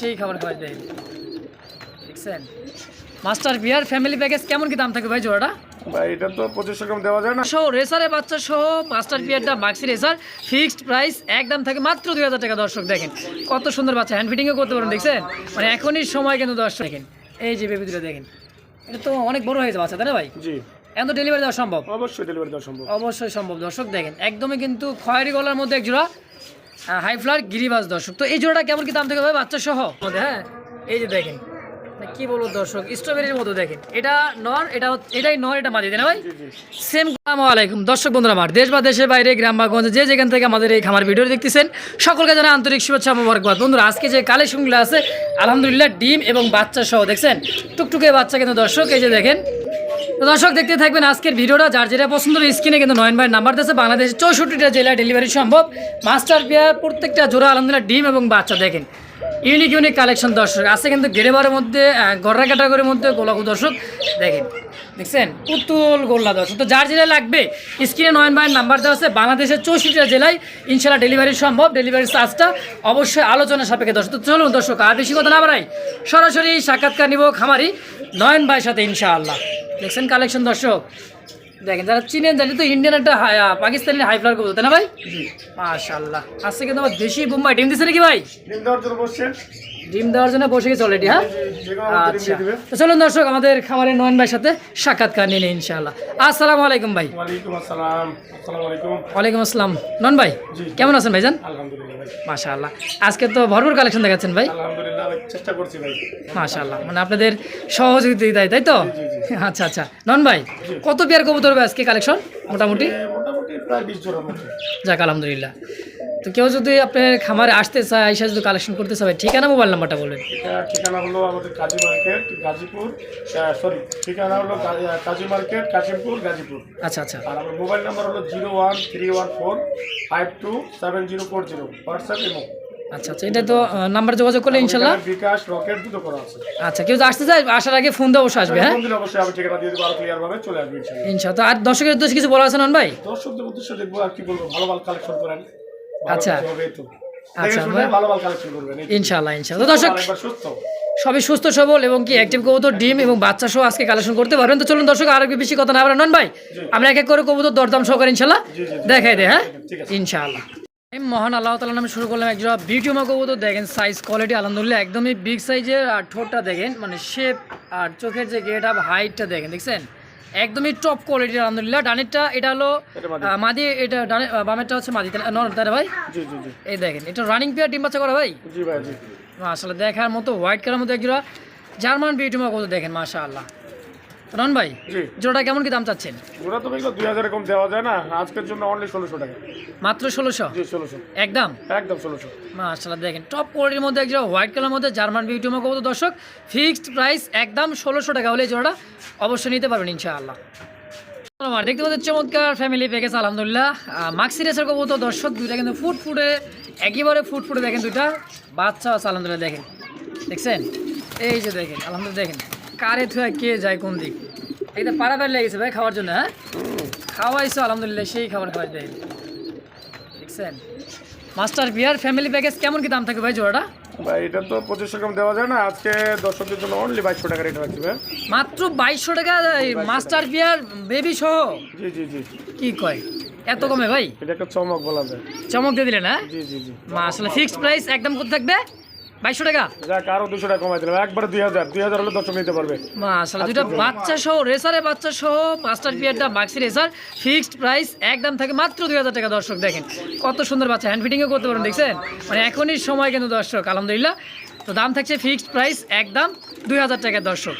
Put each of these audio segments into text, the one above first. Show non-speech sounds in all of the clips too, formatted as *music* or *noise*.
সেই খাবার খাওয়া দেয় দেখছেন? মাস্টার বিয়ার ফ্যামিলি প্যাকেজ কেমন কি দাম থাকে ভাই জোড়াটা? ভাই এটা তো পঁচিশশো গ্রাম দেওয়া যায় না। সহ রেসারের বাচ্চা সহ মাস্টার বিয়ারটা মাক্সি রেসার ফিক্সড প্রাইস একদম থাকে মাত্র দুই হাজার টাকা। দর্শক দেখেন কত সুন্দর বাচ্চা হ্যান্ড ফিটিংও করতে পারেন দেখছেন? মানে এখনই সময় কিন্তু দর্শক দেখেন এই যে বেবি দুটো দেখেন এটা তো অনেক বড় হয়েছে বাচ্চা তাই না ভাই? জি। এখন তো ডেলিভারি দেওয়া সম্ভব? অবশ্যই ডেলিভারি দেওয়া সম্ভব। অবশ্যই সম্ভব দর্শক দেখেন একদমই কিন্তু খয়েরি গলার মধ্যে এক জোড়া হাই ফ্লার গিরিবাজ দর্শক। তো এই জোড়াটা কেমন কি দাম থেকে ভাই বাচ্চা সহ হ্যাঁ এই যে দেখেন। মানে কি বলব দর্শক স্ট্রবেরির মতো দেখেন। এটা নর এটা এটাই নর এটা মাঝে না ভাই? জি জি সেম আসসালামু আলাইকুম। দর্শক বন্ধুরা আমার দেশ বা দেশের বাইরে গ্রাম বা গঞ্জে যে যেখান থেকে আমাদের এই খামার ভিডিও দেখতেছেন সকলকে জানা আন্তরিক শুভেচ্ছা মোবারকবাদ। বন্ধুরা আজকে যে কালেকশনগুলো আছে আলহামদুলিল্লাহ ডিম এবং বাচ্চা সহ দেখছেন? টুকটুকে বাচ্চা কিন্তু দর্শক এই যে দেখেন তো দর্শক, দেখতে থাকবেন আজকের ভিডিওটা। যার যেটা পছন্দ স্ক্রিনে কিন্তু নয়ন ভাই নাম্বার দিয়েছে। বাংলাদেশের চৌষট্টিটা জেলায় ডেলিভারি সম্ভব। মাস্টার পেয়ার প্রত্যেকটা জোড়া আলহামদুলিল্লাহ ডিম এবং বাচ্চা দেখেন। ইউনিক ইউনিক কালেকশন দর্শক। আছে কিন্তু গেরেবারের মধ্যে গড়া ক্যাটাগরির মধ্যে গোলাকু দর্শক। দেখেন, দেখছেন? পুতুল গোল্লা দর্শক। তো যার জেলায় লাগবে, স্ক্রিনে নয়ন ভাইয়ের নাম্বার দেওয়া আছে। বাংলাদেশের চৌষট্টিটা জেলায় ইনশাল্লাহ ডেলিভারি সম্ভব। ডেলিভারি চার্জটা অবশ্যই আলোচনা সাপেক্ষে দর্শক। তো চলুন দর্শক, আর বেশি কথা না বাড়াই। সরাসরি সাক্ষাৎকার নিব খামারি নয়ন ভাইয়ের সাথে ইনশাআল্লাহ। দেখছেন কালেকশন দর্শক? দেখেন যারা চিনেন জানি তো ইন্ডিয়ান একটা পাকিস্তানি হাই ফ্লার করব তাই না ভাই? মাশাল্লাহ আজকে কিন্তু আমার দেশি বোম্বাই। টিম দিচ্ছে নাকি ভাই? ডিম দেওয়ার জন্য বসছেন। ডিম দেওয়ার জন্য বসে গেছে অলরেডি হ্যাঁ? ডিম আচ্ছা। তো চলুন দর্শক আমাদের খামারের নয়ন ভাইয়ের সাথে সাক্ষাৎকার নিয়ে নিই ইনশাআল্লাহ। আসসালামু আলাইকুম ভাই। ওয়ালাইকুম আসসালাম। নন ভাই কেমন আছেন ভাইজান? ভাই। মাশাআল্লাহ। আজকে তো ভরপুর কালেকশন দেখাচ্ছেন ভাই। আলহামদুলিল্লাহ চেষ্টা করছি ভাই। মাশাআল্লাহ। মানে আপনাদের সহযোগিতায় তাই তো? আচ্ছা আচ্ছা। নন ভাই কত পেয়ার কবুতর হবে আজকে কালেকশন মোটামুটি? যাক আলহামদুলিল্লাহ। তো কেউ যদি আপনার খামারে আসতে চায় এসে যদি কালেকশন করতে চায় ঠিকানা মোবাইল নাম্বারটা বলবেন ঠিকানা হলো আমাদের কাজী মার্কেট গাজীপুর সরি ঠিকানা হলো কাজী মার্কেট কাশিমপুর গাজীপুর। আচ্ছা আচ্ছা। আর আমার মোবাইল নাম্বার হলো zero one three one four five two seven zero four zero. WhatsApp এবং আচ্ছা আচ্ছা এটা তো নাম্বার যোগাযোগ করলে ইনশাল্লাহ। বিকাশ রকেট দুটো করা আছে। আচ্ছা কেউ আসতে চায় আসার আগে ফোন দিয়ে অবশ্যই আসবে হ্যাঁ ফোন দিলে অবশ্যই আমি ঠিকানা দিয়ে দেবো আরও ক্লিয়ার ভাবে চলে আসবে ইনশাআল্লাহ আর দর্শকের উদ্দেশ্যে কিছু বলা আছে নন ভাই? দর্শকদের উদ্দেশ্যে দেখব আর কি বলব ভালো ভালো কালেকশন করেন। আচ্ছা। আচ্ছা। ইনশাল্লাহ ইনশাল্লাহ দর্শক সবই সুস্থ সবল এবং কি অ্যাক্টিভ কবুতর ডিম এবং বাচ্চা সহ আজকে কালেকশন করতে পারবেন। তো চলুন দর্শক আর বেশি কথা না নন ভাই আমরা এক এক করে কবুতর দরদাম সহকারে ইনশাল্লাহ। দেখাই দে হ্যাঁ? ইনশাআল্লাহ। এই মহান আল্লাহ তালা নামে শুরু করলাম একজোড়া বিউটিউমা কবুতর। দেখেন সাইজ কোয়ালিটি আলহামদুলিল্লাহ একদমই বিগ সাইজের আর ঠোঁটটা দেখেন মানে শেপ আর চোখের যে গেট আপ হাইটটা দেখেন দেখছেন? একদমই টপ কোয়ালিটি আলহামদুলিল্লাহ। ডানেরটা এটা হলো মাদি। এটা ডানে বামেরটা হচ্ছে মাদি। তাহলে? নর তাই ভাই? জি জি জি। এই দেখেন এটা রানিং পেয়ার ডিম বাচ্চা করা ভাই? জি ভাই জি। আসলে দেখার মতো হোয়াইট কালার মতো একজোড়া জার্মান বিউটিমা কত দেখেন মাশা আল্লাহ রন ভাই কেমন কি দাম চাচ্ছেন? ওরা তো দুই হাজার এরকম দেওয়া যায় না আজকের জন্য অনলি ষোলোশো টাকা। মাত্র ষোলোশো? ষোলোশো। একদম? একদম ষোলোশো। মাশাআল্লাহ দেখেন টপ কোয়ালিটির মধ্যে একজন হোয়াইট কালার মধ্যে জার্মান কত দর্শক ফিক্সড প্রাইস একদম ষোলোশো টাকা হলে জোড়াটা অবশ্যই নিতে পারবেন ইনশাআল্লাহ। আমার দেখতে পাচ্ছেন চমৎকার ফ্যামিলি প্যাকেজ আলহামদুলিল্লাহ। মাক্সি রেসের কবুতর দর্শক দুইটা কিন্তু ফুট ফুটে একেবারে ফুট ফুটে দেখেন দুইটা। বাচ্চা আছে আলহামদুলিল্লাহ দেখেন। দেখছেন? এই যে দেখেন আলহামদুলিল্লাহ দেখেন। কারে থুয়া কে যায় কোন দিক? এইটা পারাবার লেগেছে ভাই খাওয়ার জন্য হ্যাঁ? খাওয়াইছো আলহামদুলিল্লাহ সেই খাবার খাওয়াই দেখেন দেখছেন? মাস্টার বিয়ার ফ্যামিলি প্যাকেজ কেমন কি দাম থাকে ভাই জোড়াটা? ভাই এটা তো পঁচিশশো গ্রাম দেওয়া যায় না আজকে দর্শকদের জন্য অনলি বাইশশো টাকা রেট রাখছি ভাই। মাত্র বাইশশো টাকা মাস্টার বিয়ার বেবি সহ? জি জি জি। কি কয়? এত কমে ভাই? এটা একটা চমক বলা যায়। চমক দিয়ে দিলেন হ্যাঁ? জি জি জি। আসলে ফিক্সড প্রাইস একদম কত থাকবে? বাইশশো টাকা? যাক আরও দুশো টাকা কমাই দিলাম। একবারে দুই হাজার। দুই হাজার হলে দর্শক নিতে পারবে। মাশাআল্লাহ দুইটা বাচ্চা সহ রেসারের বাচ্চা সহ মাস্টার বিয়ারটা মাক্সি রেসার ফিক্সড প্রাইস একদম থাকে মাত্র দুই হাজার টাকা। দর্শক দেখেন কত সুন্দর বাচ্চা। হ্যান্ড ফিটিংও করতে পারেন দেখছেন? মানে এখনই সময় কিন্তু দর্শক আলহামদুলিল্লাহ। তো দাম থাকছে ফিক্সড প্রাইস একদম দুই হাজার টাকা দর্শক।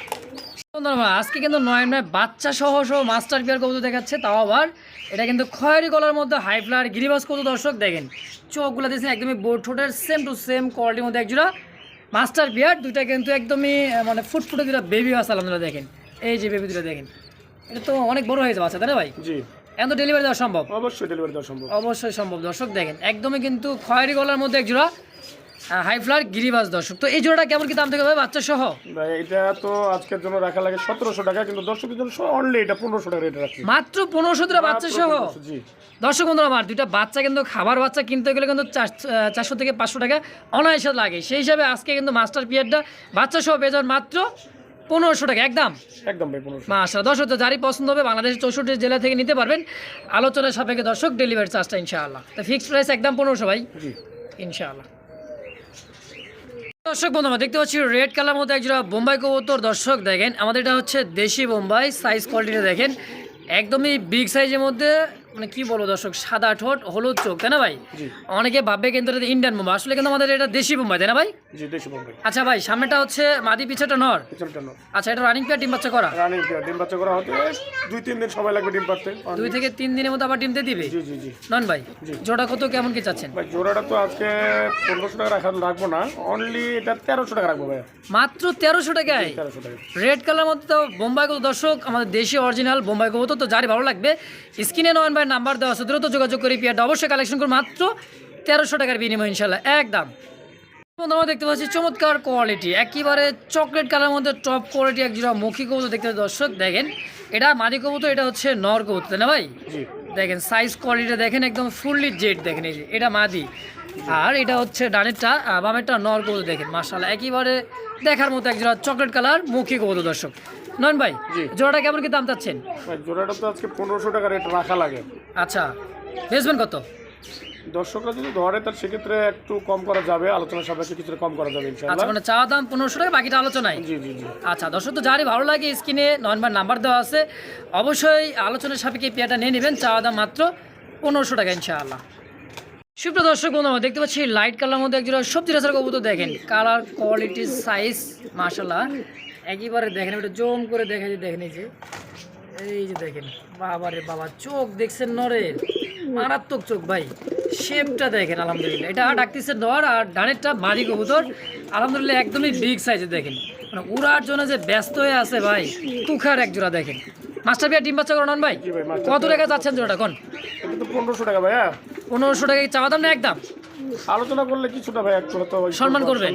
বন্ধুরা, আজকে কিন্তু নয় নয় বাচ্চা সহ সহ মাস্টার বিয়ার কবুতর দেখাচ্ছে তাও আবার। এটা কিন্তু খয়েরি গলার মধ্যে হাই ফ্লার গিরিবাস কত দর্শক দেখেন। চোখগুলো দিয়েছেন একদমই বোর্ড ঠোঁটের সেম টু সেম কোয়ালিটির মধ্যে একজোড়া মাস্টার বিয়ার দুইটা কিন্তু একদমই মানে ফুটফুটে দুটা বেবি আছে আলহামদুলিল্লাহ দেখেন। এই যে বেবি দুটো দেখেন এটা তো অনেক বড় হয়েছে বাচ্চা তাই না ভাই? জি। এখন তো ডেলিভারি দেওয়া সম্ভব? অবশ্যই ডেলিভারি দেওয়া সম্ভব। অবশ্যই সম্ভব দর্শক দেখেন একদমই কিন্তু খয়েরি গলার মধ্যে একজোড়া হাই ফ্লার গিরিবাস দর্শক। তো এই জোড়াটা কেমন কি দাম থেকে ভাই বাচ্চা সহ ভাই এটা তো আজকের জন্য রাখা লাগে সতেরোশো টাকা কিন্তু দর্শকের জন্য অনলি এটা পনেরোশো টাকা রেট রাখছি। মাত্র পনেরোশো টাকা বাচ্চা সহ মাত্র 1500 জি। দর্শক বন্ধুরা আমার দুইটা বাচ্চা কিন্তু খাবার বাচ্চা কিনতে গেলে কিন্তু চারশো থেকে পাঁচশো টাকা অনায়াসে লাগে। সেই হিসাবে আজকে কিন্তু মাস্টার পিয়ারটা বাচ্চা সহ পেয়ে মাত্র পনেরোশো টাকা একদম? একদম ভাই পনেরোশো। মাসা দর্শক তো যারই পছন্দ হবে বাংলাদেশের চৌষট্টি জেলা থেকে নিতে পারবেন। আলোচনার সাপেক্ষে দর্শক ডেলিভারি চার্জটা ইনশাআল্লাহ। তো ফিক্সড প্রাইস একদম পনেরোশো ভাই। জি। ইনশাআল্লাহ। দর্শক বন্ধু আমরা দেখতে পাচ্ছি রেড কালার মতো একজোড়া বোম্বাই কবুতর। দর্শক দেখেন, আমাদের এটা হচ্ছে দেশি বোম্বাই সাইজ কোয়ালিটিটা দেখেন, একদমই বিগ সাইজের মধ্যে। মানে কি বলব দর্শক সাদা ঠোঁট হলুদ চোখ তাই না ভাই? অনেকে ভাববে কিন্তু এটা ইন্ডিয়ান বোম্বাই আসলে কিন্তু আমাদের এটা দেশি বোম্বাই তাই না ভাই? আচ্ছা ভাই সামনেটা হচ্ছে মাদি পিছাটা নর। আচ্ছা এটা রানিং পেয়ার ডিম বাচ্চা করা? রানিং পেয়ার ডিম বাচ্চা করা হতে দুই তিন দিন সময় লাগবে ডিম দুই থেকে তিন দিনের মধ্যে আবার ডিম দিয়ে দিবে? জি জি জি। নন ভাই জোড়া কত কেমন কি চাচ্ছেন? ভাই জোড়াটা তো আজকে পনেরোশো টাকা রাখা রাখব না। অনলি এটা তেরোশো টাকা রাখব ভাই মাত্র তেরোশো টাকায়? রেড কালার মধ্যে তো বোম্বাই দর্শক? আমাদের দেশি অরিজিনাল বোম্বাই কবুতর তো যারই ভালো লাগবে। স্ক্রিনে নয়ন ভাই নাম্বার দেওয়া আছে দ্রুত যোগাযোগ করে পিয়ারটা অবশ্যই কালেকশন করুন মাত্র তেরোশো টাকার বিনিময় ইনশাল্লাহ। একদম। আমরা দেখতে পাচ্ছি চমৎকার কোয়ালিটি একেবারে চকলেট কালার মধ্যে টপ কোয়ালিটি এক জোড়া মুখী কবুতর দেখতে দর্শক দেখেন এটা মাদি কবুতর এটা হচ্ছে নর কবুতর না ভাই? দেখেন সাইজ কোয়ালিটিটা দেখেন একদম ফুললি জেড দেখেন এই যে এটা মাদি। আর এটা হচ্ছে ডানেরটা বামেরটা নর কবুতর দেখেন মার্শাল্লাহ একেবারে দেখার মতো এক একজোড়া চকলেট কালার মুখী কবুতর দর্শক। নন ভাই। জোড়াটা কেমন কি দাম চাচ্ছেন? জোড়াটা তো আজকে পনেরোশো টাকা রেট রাখা লাগে। আচ্ছা বেচবেন কত? দর্শকরা যদি ধরে তার সেক্ষেত্রে একটু কম করা যাবে আলোচনা সাপেক্ষে কিছুটা কম করা যাবে আচ্ছা মানে চাওয়া দাম পনেরোশো টাকা বাকিটা আলোচনায়? জি জি জি। আচ্ছা দর্শক তো যারই ভালো লাগে স্ক্রিনে বার নাম্বার দেওয়া আছে। অবশ্যই আলোচনার সাপেক্ষে পেয়ারটা নিয়ে নেবেন চাওয়া দাম মাত্র পনেরোশো টাকা ইনশাআল্লাহ। সুপ্রিয় দর্শক বন্ধু দেখতে পাচ্ছি লাইট কালার মধ্যে একজন সবজি রাসার কবুতর দেখেন। কালার কোয়ালিটি সাইজ মাশাল্লাহ একেবারে দেখেন, একটু জম করে দেখে যে দেখেন এই যে এই যে দেখেন, বাবা রে বাবা, চোখ দেখছেন নরে? মারাত্মক চোখ ভাই শেপটা দেখেন, আলহামদুলিল্লাহ। এটা ডাকতেছে নর আর ডানেরটা মারি কবুতর। আলহামদুলিল্লাহ, একদমই বিগ সাইজে দেখেন। মানে উড়ার জন্য যে ব্যস্ত হয়ে আছে ভাই, তুখার এক জোড়া দেখেন। মাস্টার বিয়া ডিম বাচ্চা করান ভাই? কত টাকা চাচ্ছেন জোড়াটা কোন পনেরোশো টাকা ভাইয়া। পনেরোশো টাকা চাওয়া দাম না একদম? আলোচনা করলে কিছুটা ভাই একটু হয়তো সম্মান করবেন।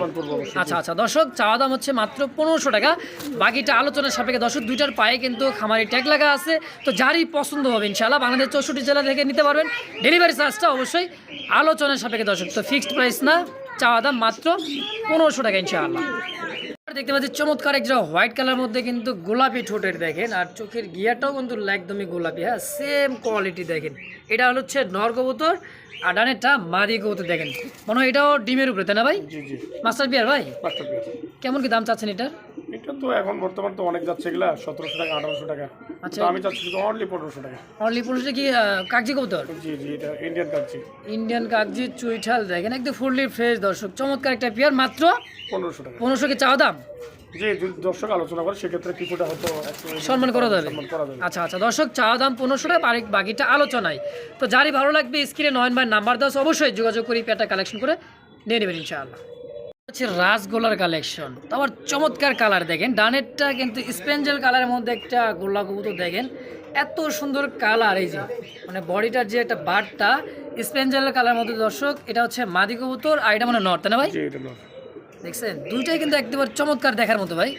আচ্ছা আচ্ছা দর্শক চাওয়া দাম হচ্ছে মাত্র পনেরোশো টাকা। বাকিটা আলোচনার সাপেক্ষে দর্শক দুইটার পায়ে কিন্তু খামারি ট্যাগ লাগা আছে। তো যারই পছন্দ হবে ইনশাআল্লাহ বাংলাদেশ চৌষট্টি জেলা থেকে নিতে পারবেন। ডেলিভারি চার্জটা অবশ্যই আলোচনার সাপেক্ষে দর্শক তো ফিক্সড প্রাইস না চাওয়া দাম মাত্র পনেরোশো টাকা ইনশাআল্লাহ। দেখতে পাচ্ছি চমৎকার একটা হোয়াইট কালার মধ্যে কিন্তু গোলাপি ঠোঁটের দেখেন। আর চোখের গিয়াটাও কিন্তু একদমই গোলাপি হ্যাঁ সেম কোয়ালিটি দেখেন। এটা হলো হচ্ছে নর কবুতর আর ডানেরটা মাদি কবুতর দেখেন। মনে হয় এটাও ডিমের উপরে তাই না ভাই? মাস্টার বিয়ার ভাই? কেমন কি দাম চাচ্ছেন এটা এটা তো এখন বর্তমান তো অনেক যাচ্ছে এগুলা সতেরোশো টাকা আঠারোশো টাকা। আচ্ছা। আমি চাচ্ছি শুধু অনলি পনেরোশো টাকা। অনলি পুরুষে কি কাগজি কবুতর? জি জি এটা ইন্ডিয়ান কাচ্ছি ইন্ডিয়ান কাগজি চুইঠাল দেখেন একদম ফুললি ফ্রেশ দর্শক। চমৎকার একটা পেয়ার মাত্র পনেরোশো টাকা। পনেরোশো কি চাওয়া দাম? জি দর্শক আলোচনা করে সেক্ষেত্রে কিছুটা হয়তো সম্মান করা যাবে। আচ্ছা আচ্ছা দর্শক চাওয়া দাম পনেরোশো টাকা বাকি- বাকিটা আলোচনায়। তো যারই ভালো লাগবে স্ক্রিনে নয়ন ভাই নাম্বার দাও অবশ্যই যোগাযোগ করে পেয়ারটা কালেকশন করে নিয়ে নেবেন ইনশাআল্লাহ। হচ্ছে রাসগোলার কালেকশন তো আবার চমৎকার কালার দেখেন। ডানেরটা কিন্তু স্পেঞ্জেল কালারের মধ্যে একটা গোল্লা কবুতর দেখেন। এত সুন্দর কালার এই যে। মানে বডিটার যে একটা বারটা স্পেঞ্জেল কালার মধ্যে দর্শক এটা হচ্ছে মাদি কবুতর আর এটা মানে নর্থ তাই না ভাই? দেখছেন? দুইটাই কিন্তু একদম চমৎকার দেখার মতো ভাই।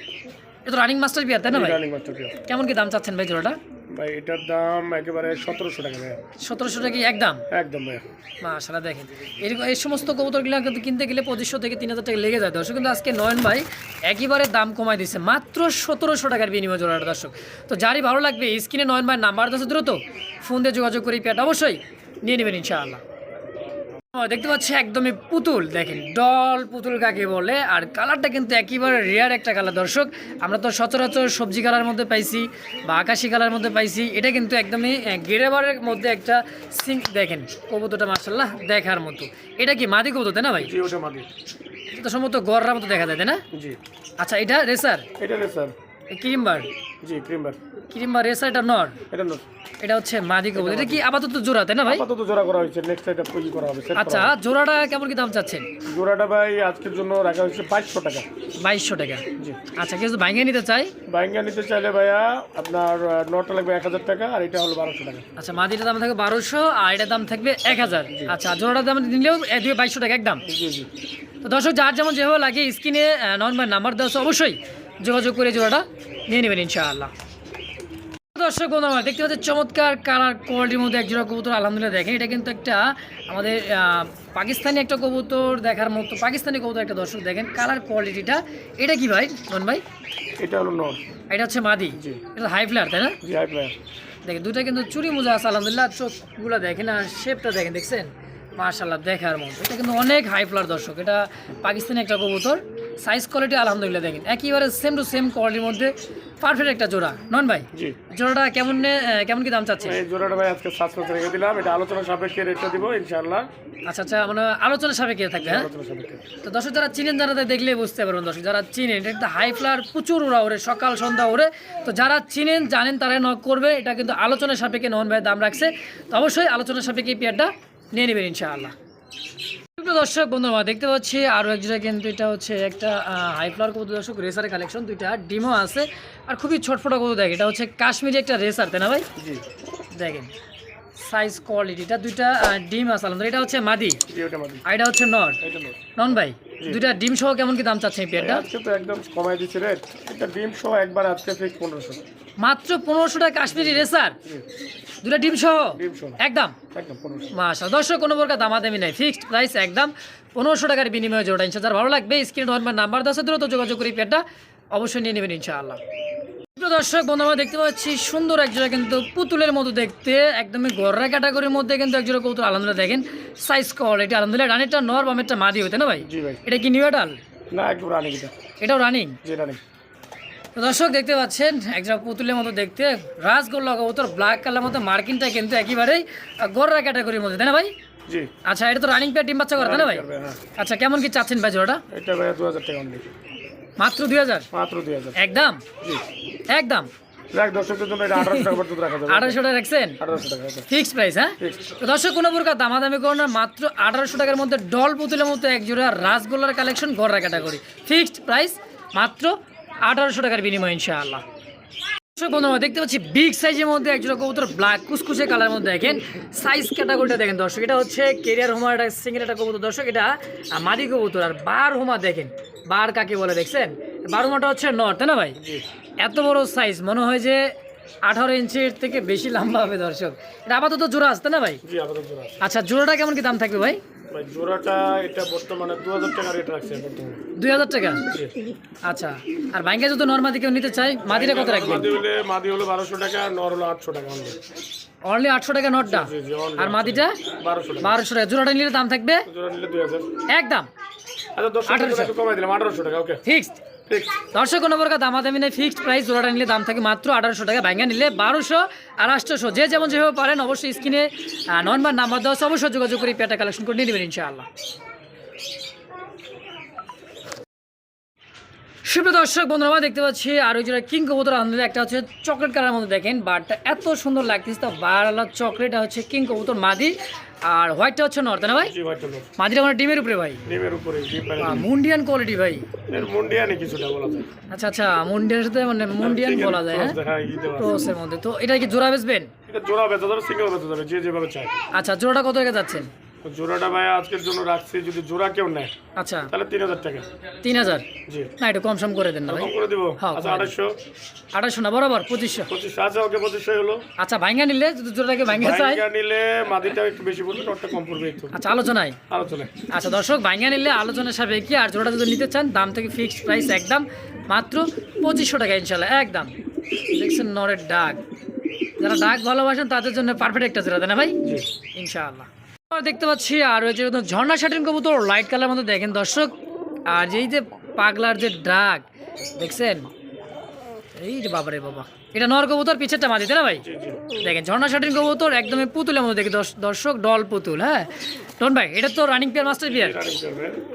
এটা তো রানিং মাস্টার বিয়ার তাই না ভাই? কেমন কি দাম চাচ্ছেন ভাই জোড়াটা? ভাই এটার দাম একেবারে সতেরোশো টাকা ভাই। সতেরোশো টাকা কি একদম? একদম ভাই। দেখেন। এরকম এই সমস্ত কবুতরগুলো কিন্তু কিনতে গেলে পঁচিশশো থেকে তিন হাজার টাকা লেগে যায়। দর্শক কিন্তু আজকে নয়ন ভাই একেবারে দাম কমায় দিচ্ছে মাত্র সতেরোশো টাকার বিনিময় জোড়াটা দর্শক। তো যারই ভালো লাগবে স্ক্রিনে নয়ন ভাই নাম্বার দশ দ্রুত। ফোন দিয়ে যোগাযোগ করি পেট অবশ্যই নিয়ে নেবেন ইনশাআল্লাহ। দেখতে পাচ্ছি একদমই পুতুল দেখেন ডল পুতুল কাকে বলে আর কালারটা কিন্তু একেবারে রেয়ার একটা কালার। দর্শক আমরা তো সচরাচর সবজি কালার মধ্যে পাইছি বা আকাশি কালার মধ্যে পাইছি এটা কিন্তু একদমই গেরেবারের মধ্যে একটা সিঙ্ক দেখেন কবুতরটা মার্শাল্লাহ দেখার মতো। এটা কি মাদি কবুতর তাই না ভাই? এটা তো সম্ভবত গররার মতো দেখা যায় তাই না? আচ্ছা এটা রেসার এটা রে স্যার ক্রিমবার? জি ক্রিমবার। ক্রিমবার রেসার এটা নর। এটা হচ্ছে মাদি কবুতর। এটা কি আপাতত জোড়া তাই না ভাই? আপাতত জোড়া করা হয়েছে নেক্সট এটা ই করা হবে আচ্ছা জোড়াটা কেমন কি দাম চাচ্ছেন। জোড়াটা ভাই আজকের জন্য রাখা হয়েছে বাইশশো টাকা। বাইশশো টাকা। জি। আচ্ছা কেউ যদি নিতে চাই নিতে চাইলে ভাইয়া আপনার নটা লাগবে এক হাজার টাকা আর এটা হলো বারোশো টাকা। আচ্ছা মাদিটার দাম থাকবে বারোশো আর এটার দাম থাকবে এক হাজার। আচ্ছা জোড়াটার দাম নিলেও এ দুই বাইশশো টাকা একদম। জি জি। তো দর্শক যার যেমন যেভাবে লাগে স্ক্রিনে নর্মাল নাম্বার দেওয়া অবশ্যই। যোগাযোগ করে জোড়াটা নিয়ে নেবেন ইনশাআল্লাহ। দর্শক বন্ধু আমার দেখতে পাচ্ছি চমৎকার কালার কোয়ালিটির মধ্যে এক জোড়া কবুতর আলহামদুলিল্লাহ দেখেন এটা কিন্তু একটা আমাদের পাকিস্তানি একটা কবুতর দেখার মতো পাকিস্তানি কবুতর একটা দর্শক দেখেন কালার কোয়ালিটিটা এটা কি ভাই মন ভাই? এটা হলো নর। এটা হচ্ছে মাদি? এটা হাই ফ্লার তাই না? হাই প্লেয়ার দেখেন দুটা কিন্তু চুরি মোজা আছে আলহামদুলিল্লাহ চোখগুলো দেখেন আর শেপটা দেখেন দেখছেন? মার্শাল্লাহ দেখার মতো। এটা কিন্তু অনেক হাই ফ্লার দর্শক এটা পাকিস্তানি একটা কবুতর। সাইজ কোয়ালিটি আলহামদুলিল্লাহ দেখেন। একেবারে সেম টু সেম কোয়ালিটির মধ্যে পারফেক্ট একটা জোড়া। নন ভাই জোড়াটা কেমন নে- কেমন কি দাম চাচ্ছে এই জোড়াটা ভাই আজকে সাতশো রেখে দিলাম। এটা আলোচনা সাপেক্ষে রেটটা দিব ইনশাআল্লাহ। আচ্ছা আচ্ছা মানে আলোচনা সাপেক্ষে থাকবে হ্যাঁ? তো দর্শক যারা চিনেন যারা দেখলে বুঝতে পারবেন দর্শক যারা চিনেন এটা একটা হাই ফ্লার প্রচুর ওরা ওরে সকাল সন্ধ্যা ওরে তো যারা চিনেন জানেন তারাই নক করবে। এটা কিন্তু আলোচনা সাপেক্ষে নহন ভাই দাম রাখছে। তো অবশ্যই আলোচনা সাপেক্ষে পেয়ারটা নিয়ে নেবেন ইনশাআল্লাহ। প্রিয় দর্শক বন্ধুরা দেখতে পাচ্ছি আরও এক জায়গায় কিন্তু এটা হচ্ছে একটা হাই ফ্লার কবুতর দর্শক রেসারের কালেকশন দুইটা ডিমও আছে। আর খুবই ছটফটা কবুতর দেখ এটা হচ্ছে কাশ্মীরি একটা রেসার তাই না ভাই? জি। দেখেন সাইজ কোয়ালিটি এটা দুইটা ডিম আছে আলহামদুলিল্লাহ। এটা হচ্ছে মাদি। এটা হচ্ছে নট নন ভাই? দুইটা ডিম সহ কেমন কি দাম চাচ্ছেন পেয়ারটা? আজকে তো একদম কমাই দিচ্ছে রেট। এটা ডিম সহ একবার আজকে ফিক্স পনেরোশো। মাত্র পনেরোশো টাকা কাশ্মীরি রেসার? দুটা ডিম সহ? একদম? মাসা দর্শক কোনো প্রকার দামাদামি নাই। ফিক্সড প্রাইস একদম। পনেরোশো টাকার বিনিময়ে জোড়া ইনশাআল্লাহ যার ভালো লাগবে। স্ক্রিন নাম্বার দশ দ্রুত যোগাযোগ করি পেয়ারটা অবশ্যই নিয়ে নেবেন ইনশাআল্লাহ। দর্শক বন্ধু আমরা দেখতে পাচ্ছি সুন্দর এক জোড়া কিন্তু পুতুলের মতো দেখতে একদমই গররা ক্যাটাগরির মধ্যে কিন্তু এক জোড়া কৌতুল আলহামদুলিল্লাহ দেখেন সাইজ কল কোয়ালিটি আলহামদুলিল্লাহ রানিটা নর বামেরটা মাদি হইতে না ভাই? এটা কি নিউ এডাল না একদম রানি এটা এটাও রানিং? জি রানি। তো দর্শক দেখতে পাচ্ছেন একজন পুতুলের মতো দেখতে রাজগোল্লা কবুতর ব্ল্যাক কালার মতো মার্কিনটা কিন্তু একেবারেই গররা ক্যাটাগরির মধ্যে তাই না ভাই? জি। আচ্ছা এটা তো রানিং পেয়ার ডিম বাচ্চা করে তাই না ভাই? হ্যাঁ। আচ্ছা কেমন কি চাচ্ছেন ভাই জোড়াটা? এটা ভাই দু হাজার টাকা মাত্র দুই হাজার? মাত্র দুই হাজার। একদম? জি। একদম। দর্শকদের জন্য এটা আঠারোশো টাকা পর্যন্ত রাখা যাবে। আঠারোশো টাকা রাখছেন? আঠারোশো টাকা এটা ফিক্সড প্রাইস হ্যাঁ। তো দর্শক কোনো প্রকার দামাদামি করো না মাত্র আঠারোশো টাকার মধ্যে ডল পুতুলের মতো এক জোড়া রাসগোল্লার কালেকশন গড়রা ক্যাটাগরি ফিক্সড প্রাইস মাত্র আঠারোশো টাকার বিনিময় ইনশাআল্লাহ। বন্ধুরা দেখতে পাচ্ছি বিগ সাইজের মধ্যে একজোড়া কবুতর ব্ল্যাক কুসকুসে কালার মধ্যে দেখেন। সাইজ ক্যাটাগরিটা দেখেন দর্শক এটা হচ্ছে কেরিয়ার হোমা একটা সিঙ্গেল একটা কবুতর। দর্শক এটা মাদি কবুতর আর বার হোমা দেখেন। বার কাকে বলে দেখছেন? বার হোমাটা হচ্ছে নর তাই না ভাই? এত বড় সাইজ মনে হয় যে আঠারো ইঞ্চির থেকে বেশি লম্বা হবে দর্শক। এটা আপাতত জোড়া আসতে না ভাই। আচ্ছা জোড়াটা কেমন কি দাম থাকবে ভাই? জোড়াটা এটা বর্তমানে দু হাজার টাকা রেট রাখছে দুই হাজার টাকা? আচ্ছা আর ব্যাংকে যদি নর্মাদি কেউ নিতে চাই মাদিটা কত রাখবেন? মাদি হলো বারোশো টাকা নর হলো আটশো টাকা অনলি আটশো টাকা নটটা আর মাদিটা? বারোশো টাকা। জোড়াটা নিলে দাম থাকবে? একদম। আচ্ছা আঠারোশো। টাকা ওকে ফিক্সড ঠিক দর্শক কোনো প্রকার দামাদামি নেই ফিক্সড প্রাইস জোড়াটা নিলে দাম থাকে মাত্র আঠারোশো টাকা ব্যাঙ্গা নিলে বারোশো আর আটশোশো যে যেমন যেভাবে পারেন অবশ্যই স্ক্রিনে নর্মাল নাম্বার দেওয়া আছে, অবশ্যই যোগাযোগ করে পেটা কালেকশন করে নিয়ে নেবেন ইনশাআল্লাহ। শুভ দর্শক বন্ধুরা দেখতে পাচ্ছি আর ওই যেটা কিং কবুতর আনন্দের একটা হচ্ছে চকলেট কালার মধ্যে দেখেন বারটা এত সুন্দর লাগতেছে তো বার আলাদা চকলেট হচ্ছে কিং কবুতর মাদি। আর হোয়াইটটা হচ্ছে নর্থ না ভাই? মাদিটা মানে ডিমের উপরে ভাই? ডিমের উপরে মুন্ডিয়ান কোয়ালিটি ভাই। এর মুন্ডিয়ানি কিছুটা বলা যায়। আচ্ছা আচ্ছা মুন্ডিয়ানের সাথে মানে মুন্ডিয়ান বলা যায় হ্যাঁ? ক্রসের মধ্যে। তো এটা কি জোড়া বেচবেন? এটা জোড়া বেচা যাবে সিঙ্গেল বেচা যাবে যে যেভাবে চাই আচ্ছা জোড়াটা কত টাকা যাচ্ছেন? জোড়াটা ভাই আজকের জন্য রাখছি যদি জোড়া কেউ নেয় আচ্ছা। তাহলে তিন হাজার টাকা। তিন হাজার? জি। না একটু কম সম করে দেন না ভাই। করে দিব। হ্যাঁ, আচ্ছা করে আঠাশশো না বরাবর পঁচিশশো। পঁচিশশো আচ্ছা ওকে পঁচিশশো হলো। আচ্ছা ভাঙ্গা নিলে যদি জোড়াটাকে ভাঙ্গা চাই। নিলে মাদিটা একটু বেশি পড়বে টটটা কম পড়বে একটু। আচ্ছা আলোচনায়। আলোচনায়। আচ্ছা দর্শক ভাঙ্গা নিলে আলোচনার সাপেক্ষে আর জোড়াটা যদি নিতে চান দাম থেকে ফিক্সড প্রাইস একদম। মাত্র পঁচিশশো টাকা ইনশাল্লাহ একদম। দেখছেন নরের ডাক। যারা ডাক ভালোবাসেন তাদের জন্য পারফেক্ট একটা জোড়া তাই না ভাই? ইনশাআল্লাহ দেখতে পাচ্ছি আর ওই যে একদম ঝর্ণা শাটিন কবুতর লাইট কালার মধ্যে দেখেন দর্শক। আর যেই যে পাগলার যে ড্রাগ দেখছেন? এই যে বাবারে বাবা। এটা নর কবুতর পিছেরটা মাঝে তাই না ভাই? দেখেন ঝর্ণা শাটিন কবুতর একদমই পুতুলের মধ্যে দেখি দর্শ- দর্শক ডল পুতুল হ্যাঁ? ডন ভাই এটা তো রানিং পেয়ার মাস্টার পেয়ার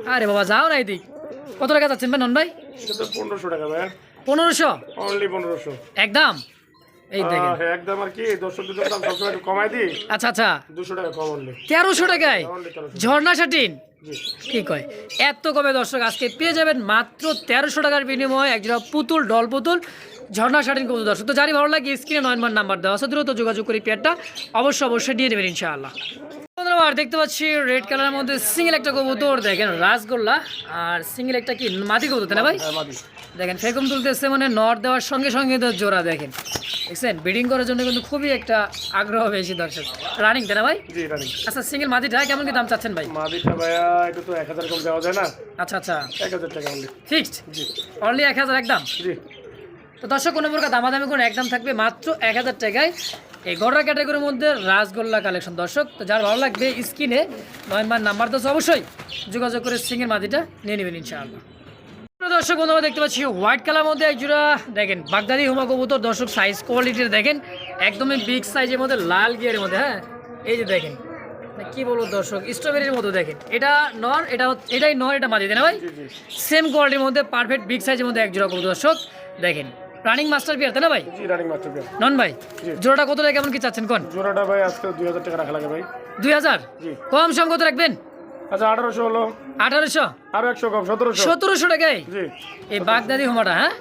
আরে বাবা যাও না এদিক। কত টাকা যাচ্ছেন ভাই নন ভাই? পনেরোশো টাকা ভাই। পনেরোশো? অনলি পনেরোশো। একদম? এই দেখেন। হ্যাঁ একদম আর কি দর্শকদের জন্য দাম সবসময় কমাই দিই। আচ্ছা আচ্ছা। দুশো টাকা কম অনলি তেরোশো টাকায়? ঝর্ণা শাটিন? জি। কি কয়? এত কমে দর্শক আজকে পেয়ে যাবেন মাত্র টাকার বিনিময়ে একজোড়া পুতুল ডল পুতুল। ঝর্ণা শাটিন কবুতর দর্শক। তো জানি ভালো লাগে স্ক্রিনে নয় নম্বর দেওয়া আছে দ্রুত যোগাযোগ করি পেয়ারটা অবশ্যই অবশ্যই দিয়ে দেবেন ইনশাআল্লাহ। বন্ধুরা, দেখতে পাচ্ছি রেড কালারের মধ্যে সিঙ্গেল একটা কবুতর। দেখেন রাসগোল্লা আর সিঙ্গেল একটা কি? মাদি কবুতর তাই না ভাই? হ্যাঁ দেখেন ফেকুম তুলতেছে মানে নট দেওয়ার সঙ্গে সঙ্গে তো জোড়া দেখেন। দেখছেন? ব্রিডিং করার জন্য কিন্তু খুবই একটা আগ্রহ বেশি দর্শক। রানিং তাই না ভাই? জি রানিং আচ্ছা সিঙ্গেল মাদিটা কেমন কি দাম চাচ্ছেন ভাই? মাদিটা ভাইয়া এটা তো এক হাজার কম দেওয়া যায় না। আচ্ছা আচ্ছা। এক হাজার টাকা অনলি ফিক্সড জি। অনলি এক হাজার একদম? জি। তো দর্শক কোনো প্রকার দামাদামি করে একদম থাকবে মাত্র এক হাজার টাকায় এই গড়া ক্যাটাগরির মধ্যে রাসগোল্লা কালেকশন দর্শক তো যার ভালো লাগবে স্ক্রিনে নয়নবার নাম্বার তো অবশ্যই। যোগাযোগ করে সিংয়ের মাদিটা নিয়ে নেবেন ইনশাআল্লাহ। দর্শক বন্ধুরা দেখতে পাচ্ছি হোয়াইট কালার মধ্যে এক জোড়া দেখেন বাগদাদি হুমা কবুতর। দর্শক সাইজ কোয়ালিটির দেখেন একদমই বিগ সাইজের মধ্যে লাল গিয়ারের মধ্যে হ্যাঁ? এই যে দেখেন মানে কি বলব দর্শক স্ট্রবেরির মতো দেখেন। এটা নর এটা এটাই নর এটা তাই না ভাই? সেম কোয়ালিটির মধ্যে পারফেক্ট বিগ সাইজের মধ্যে এক জোড়া কবুতর। দর্শক দেখেন রানিং মাস্টার বিয়ার তাই না ভাই? রানিং মাস্টার নন ভাই জোড়াটা কত টাকা কেমন কি চাচ্ছেন কোন? জোড়াটা ভাই আজকে দুই হাজার টাকা রাখা লাগে ভাই। দুই হাজার? কম সম কত রাখবেন? আচ্ছা আঠারোশো হলো। আঠারোশো? আরও একশো কম সতেরোশো। সতেরোশো টাকায়? এই বাগদাদি হোমাটা হ্যাঁ?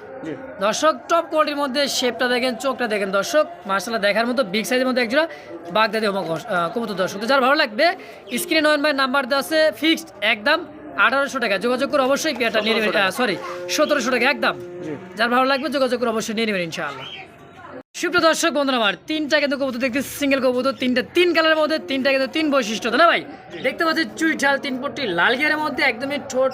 দর্শক টপ কোয়ালিটির মধ্যে শেপটা দেখেন চোখটা দেখেন। দর্শক মার্শাল্লাহ দেখার মতো বিগ সাইজের মধ্যে একজোড়া বাগদাদি হোমা কবুতর দর্শক। যার ভালো লাগবে স্ক্রিনে নয়ন ভাই নাম্বার দেওয়া আছে ফিক্সড একদম আঠারোশো টাকা। যোগাযোগ করে অবশ্যই পেয়ারটা নিয়ে নেবেন। সরি সতেরোশো টাকা একদম। যার ভালো লাগবে যোগাযোগ করে অবশ্যই নিয়ে নেবেন ইনশাআল্লাহ। সুপ্রিয় দর্শক বন্ধুরা আমার তিনটা কিন্তু কবুতর দেখতে সিঙ্গেল কবুতর তিনটা তিন কালারের মধ্যে তিনটা কিন্তু তিন বৈশিষ্ট্য তাই না ভাই? দেখতে পাচ্ছি চুইঠাল তিন পট্টি লাল গিয়ারের মধ্যে একদমই ঠোঁট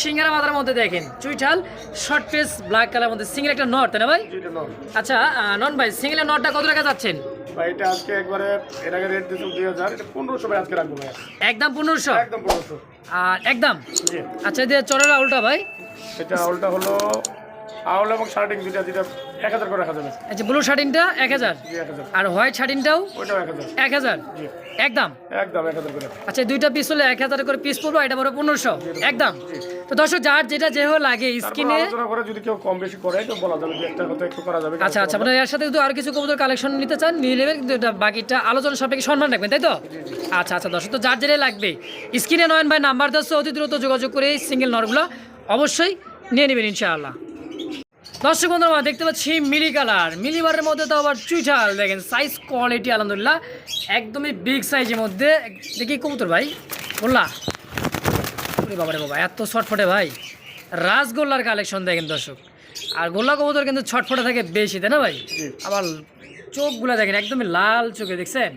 সিঙ্গারা মাথার মধ্যে দেখেন। চুইঠাল শর্ট পেস ব্ল্যাক কালার মধ্যে সিঙ্গেল একটা নট তাই না ভাই। আচ্ছা নন ভাই সিঙ্গেলের নটটা কত টাকা যাচ্ছেন? ভাই এটা আজকে একবারে এর আগে রেট দিয়েছিল দুই হাজার এটা পনেরোশো ভাই আজকে রাখব ভাই। একদম পনেরোশো? একদম পনেরোশো। আর একদম? জি। আচ্ছা দিয়ে চরেরা উল্টা ভাই? এটা আউলটা হলো আউল এবং শার্টিং এক হাজার করে রাখা যাবে। আচ্ছা ব্লু শার্টিনটা এক হাজার। আর হোয়াইট শার্টিনটাও ওইটাও এক হাজার। এক হাজার? একদম? একদম এক হাজার করে। আচ্ছা দুইটা পিস হলে এক হাজার করে পিস পড়ব এটা বড় পনেরোশো। একদম? তো দর্শক যার যেটা যেভাবে লাগে স্কিনে আলোচনা করে যদি কেউ কম বেশি করে তো বলা যাবে যে একটা হয়তো একটু করা যাবে। আচ্ছা আচ্ছা মানে এর সাথে যদি আর কিছু কবুতর কালেকশন নিতে চান নিয়ে নেবেন কিন্তু এটা বাকিটা আলোচনা সাপেক্ষে সম্মান রাখবেন তাই তো? আচ্ছা আচ্ছা দর্শক তো যার যেটাই লাগবে স্ক্রিনে নয়ন ভাই নাম্বার দশ অতি দ্রুত যোগাযোগ করে এই সিঙ্গেল নরগুলো অবশ্যই নিয়ে নেবেন ইনশাআল্লাহ। দর্শক বন্ধুরা আমরা দেখতে পাচ্ছি মিলি কালার। মিলিবারের মধ্যে তো আবার চুইঠাল দেখেন সাইজ কোয়ালিটি আলহামদুলিল্লাহ। একদমই বিগ সাইজের মধ্যে। দেখি কবুতর ভাই। বললা ওরে বাবারে বাবা এত ছটফটে ভাই। রাসগোল্লার কালেকশন দেখেন দর্শক। আর গোল্লা কবুতর কিন্তু ছটফটে থাকে বেশি তাই না ভাই। আবার চোখগুলো দেখেন একদমই লাল চোখে দেখছেন?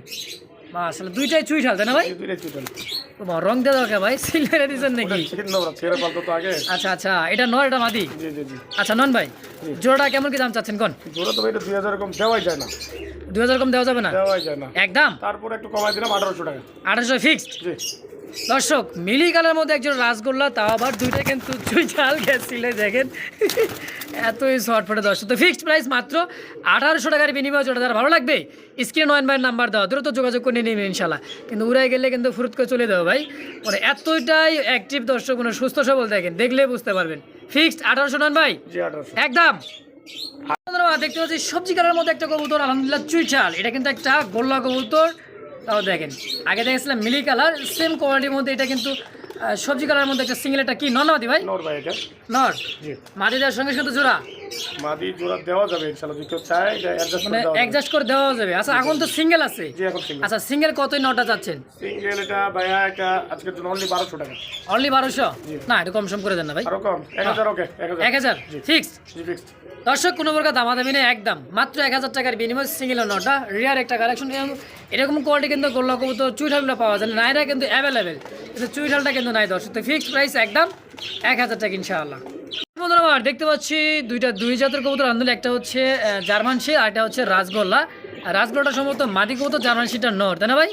আসলে দুইটাই চুই ঠাল না ভাই? দুইটাই চিকেন ও তোমার রং দিয়ে দরকার ভাই সিলভারে দিছেন নাকি? ছেড়ে পালতো তো আগে। আচ্ছা আচ্ছা এটা নয় এটা মাদি? জি জি জি। আচ্ছা নন ভাই জোড়াটা কেমন কি দাম চাচ্ছেন কোন? জোড়া তো ভাই এটা দুই হাজার কম দেওয়াই যায় না। দুই হাজার কম দেওয়া যাবে না? দেওয়াই যায় না। একদম? তারপর একটু কমাই দিলাম আঠারোশো টাকা। 1800 ফিক্সড জি। দর্শক মিলি কালার মধ্যে একজন রাসগোল্লা তাও আবার দুইটা কিন্তু চুই চাল গেছিল দেখেন। এতই শর্ট ফটে দর্শক। তো ফিক্সড প্রাইস মাত্র আঠারোশো টাকার বিনিময়ে যেটা যারা ভালো লাগবে? স্ক্রিন ওয়ান বাই নাম্বার দেওয়া দ্রুত যোগাযোগ করে নেবেন ইনশাল্লাহ কিন্তু উড়াই গেলে কিন্তু ফুরুত করে চলে দেবো ভাই। মানে এতটাই অ্যাক্টিভ দর্শক মানে সুস্থ সবল দেখেন দেখলে বুঝতে পারবেন। ফিক্সড আঠারোশো নন ভাই? একদম। দেখতে পাচ্ছি সবজি কালার মধ্যে একটা কবুতর আলহামদুলিল্লাহ চুই চাল এটা কিন্তু একটা গোল্লা কবুতর। তাও দেখেন। আগে দেখেছিলাম মিলি কালার সেম কোয়ালিটির মধ্যে এটা কিন্তু সবজি কালার মধ্যে একটা সিঙ্গেল একটা কি? নর্মাদি ভাই? নর ভাই এটা। নর? মাদি দেওয়ার সঙ্গে শুধু জোড়া? মাদি জোড়া দেওয়া যাবে ইনশাল্লাহ যদি কেউ চায় অ্যাডজাস্ট মানে অ্যাডজাস্ট করে দেওয়া যাবে। আচ্ছা এখন তো সিঙ্গেল আছে। জি এখন সিঙ্গেল আচ্ছা সিঙ্গেল কতই নটা চাচ্ছেন? সিঙ্গেল এটা ভাইয়া এটা আজকের জন্য অনলি বারোশো টাকা। অনলি বারোশো? জি। না একটু কম সম করে দেন না ভাই। আরও কম এক হাজার ওকে এক হাজার। এক জি। ফিক্সড দর্শক কোনো প্রকার দামাদামি নেই একদম। মাত্র এক হাজার টাকার বিনিময় সিঙ্গেল নটা। রিয়ার একটা কালেকশন এরকম কোয়ালিটি কিন্তু গোল্লা কবুতর চুইঠালগুলো পাওয়া যায় নাইরা কিন্তু অ্যাভেলেবেল কিন্তু চুইঠালটা কিন্তু নাই দর্শক। তো ফিক্সড প্রাইস একদম এক হাজার টাকা ইনশাআল্লাহ। বন্ধুরা আমার দেখতে পাচ্ছি দুইটা দুই জাতের কবুতর। আন্দোলন একটা হচ্ছে জার্মান শি আর একটা হচ্ছে রাজগোল্লা রাজগোল্লাটা সম্ভবত মাদি কবুতর জার্মান শিটা নর তাই না ভাই?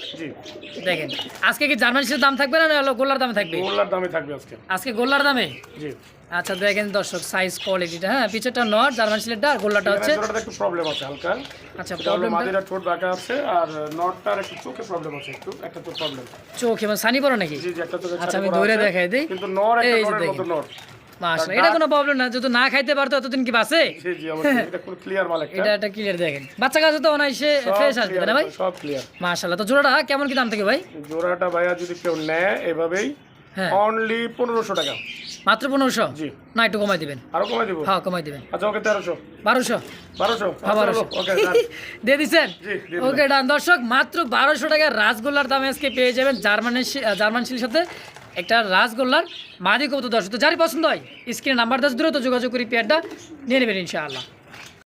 দেখেন আজকে কি জার্মান শির দাম থাকবে না গোল্লার দামে থাকবে? গোল্লার দামে থাকবে আজকে। আজকে গোল্লার দামে? জি। আচ্ছা দেখেন দর্শক সাইজ কোয়ালিটিটা হ্যাঁ পিছেরটা নর জার্মান শিলেরটা আর গোল্লাটা হচ্ছে একটু প্রবলেম আছে হালকা। আচ্ছা প্রবলেম মাদিরা ঠোঁট বাঁকা আছে আর নটটার একটু চোখে প্রবলেম আছে একটু একটা তো প্রবলেম চোখ এবং সানি পড়ো নাকি? জি জি একটা চোখে আচ্ছা, আমি ধরে দেখাই দিই। কিন্তু নর একটা নরের মতো নর। মাশাআল্লাহ এটা কোনো প্রবলেম না যদি না খাইতে পারতো এতদিন কি বাসে? জি জি অবশ্যই এটা পুরো ক্লিয়ার মাল এটা একটা ক্লিয়ার দেখেন। বাচ্চা কাছে তো অনায়াসে সব ফ্রেশ আসবে না ভাই? সব ক্লিয়ার মাশাআল্লাহ তো জোড়াটা কেমন কি দাম থেকে ভাই? জোড়াটা ভাইয়া যদি কেউ নেয় এভাবেই হ্যাঁ। অনলি পনেরোশো টাকা। মাত্র পনেরোশো? জি। না একটু কমাই দিবেন। আরও কমাই দিব? হ্যাঁ কমাই দিবেন। আচ্ছা ওকে তেরোশো। বারোশো? বারোশো? হ্যাঁ বারোশো। *laughs* দিয়ে দিচ্ছেন? জি, দিয়ে দিলাম। ওকে ডান দর্শক মাত্র বারোশো টাকার রাসগোল্লার দামে আজকে পেয়ে যাবেন জার্মানের জার্মান শিলের সাথে। একটা রাসগোল্লার মাদি কত দর্শক তো যারই পছন্দ হয় স্ক্রিনে নাম্বার দশ তো যোগাযোগ করি পেয়ারটা নিয়ে নেবেন ইনশাআল্লাহ।